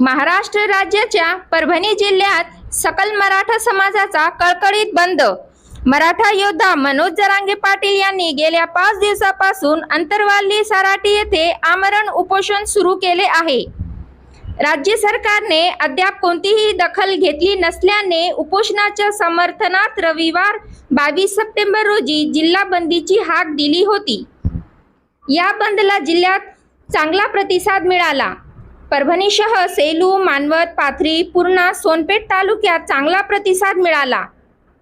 महाराष्ट्र राज्याच्या परभणी जिल्ह्यात सकल मराठा समाजाचा कळकळीत बंद. मराठा योद्धा मनोज जरांगे पाटील यांनी गेल्या पाच दिवसापासून अंतरवाली सराटी येथे आमरण उपोषण सुरू केले आहे. राज्य सरकारने अद्याप कोणतीही दखल घेतली नसल्याने उपोषणाच्या समर्थनात रविवार बावीस सप्टेंबर रोजी जिल्हा बंदीची हाक दिली होती. या बंदला जिल्ह्यात चांगला प्रतिसाद मिळाला. परभणीसह सेलू मानवत पाथरी पूर्णा सोनपेठ तालुक्यात चांगला प्रतिसाद मिळाला.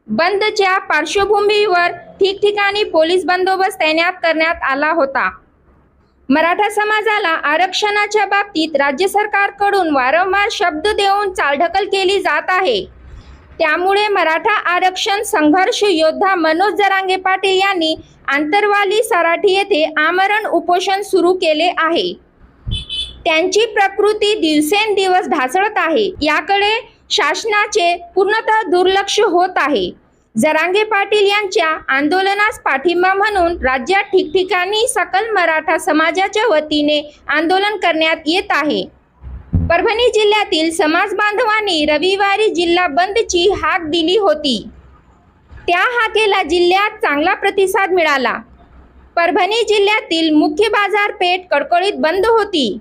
बंदच्या पार्श्वभूमीवर ठिकठिकाणी पोलीस बंदोबस्त तैनात करण्यात आला होता. मराठा समाजाला आरक्षणाच्या बाबतीत राज्य सरकारकडून वारंवार शब्द देऊन चालढकल केली जात आहे. त्यामुळे मराठा आरक्षण संघर्ष योद्धा मनोज जरांगे पाटील यांनी आंतरवाली सराठी येथे आमरण उपोषण सुरू केले आहे. त्यांची प्रकृती दिवसेंदिवस ढासळत आहे. याकडे शासनाचे पूर्णतः दुर्लक्ष होत आहे. जरांगे पाटील यांच्या आंदोलनास पाठिंबा म्हणून राज्यात ठिकठिकाणी सकल मराठा समाजाच्या वतीने आंदोलन करण्यात येत आहे. परभणी जिल्ह्यातील समाज बांधवांनी रविवारी जिल्हा बंदची हाक दिली होती. त्या हाकेला जिल्ह्यात चांगला प्रतिसाद मिळाला. परभणी जिल्ह्यातील मुख्य बाजारपेठ कडकडीत बंद होती.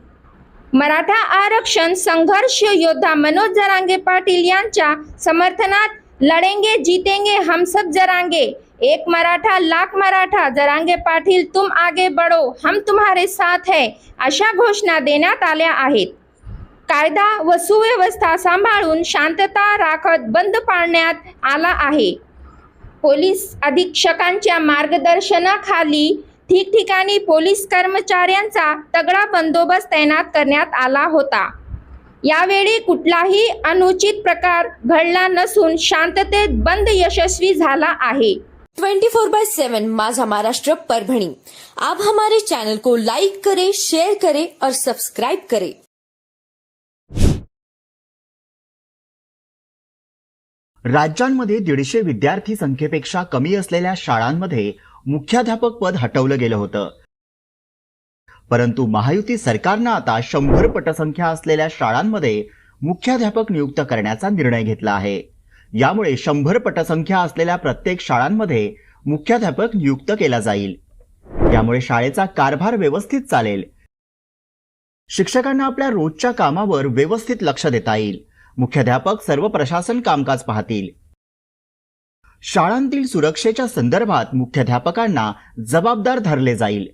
मराठा आरक्षण संघर्ष योद्धा मनोज जरांगे पाटील यांच्या समर्थनात लढेंगे जीतेंगे हम सब जरांगे. एक मराठा लाख मराठा. जरांगे पाटील तुम आगे बढ़ो हम तुम्हारे साथ है अशा घोषणा देण्यात आल्या आहेत. कायदा व सुव्यवस्था सांभाळून शांतता राखत बंद पाळण्यात आला आहे. पोलीस अधीक्षकांच्या मार्गदर्शनाखाली ठिकठिकाणी पोलीस कर्मचाऱ्यांचा तगडा बंदोबस्त तैनात करण्यात आला होता. यावेळी कुठलाही अनुचित प्रकार घडला नसून शांततेत बंद यशस्वी झाला आहे. 24 बाय 7 माझा महाराष्ट्र परभणी. आप हमारे चैनल को लाइक करें शेयर करें और सब्सक्राइब करें. राज्यांमध्ये दीडशे विद्यार्थी संख्येपेक्षा कमी असलेल्या शाळांमध्ये मुख्याध्यापक पद हटवलं गेलं होतं. परंतु महायुती सरकारनं आता शंभर पटसंख्या असलेल्या शाळांमध्ये मुख्याध्यापक नियुक्त करण्याचा निर्णय घेतला आहे. यामुळे शंभर पटसंख्या असलेल्या प्रत्येक शाळांमध्ये मुख्याध्यापक नियुक्त केला जाईल. यामुळे शाळेचा कारभार व्यवस्थित चालेल. शिक्षकांना आपल्या रोजच्या कामावर व्यवस्थित लक्ष देता येईल. मुख्याध्यापक सर्व प्रशासन कामकाज पाहतील. शाळांतील सुरक्षेच्या संदर्भात मुख्याध्यापकांना जबाबदार धरले जाईल.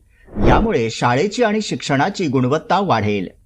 यामुळे शाळेची आणि शिक्षणाची गुणवत्ता वाढेल.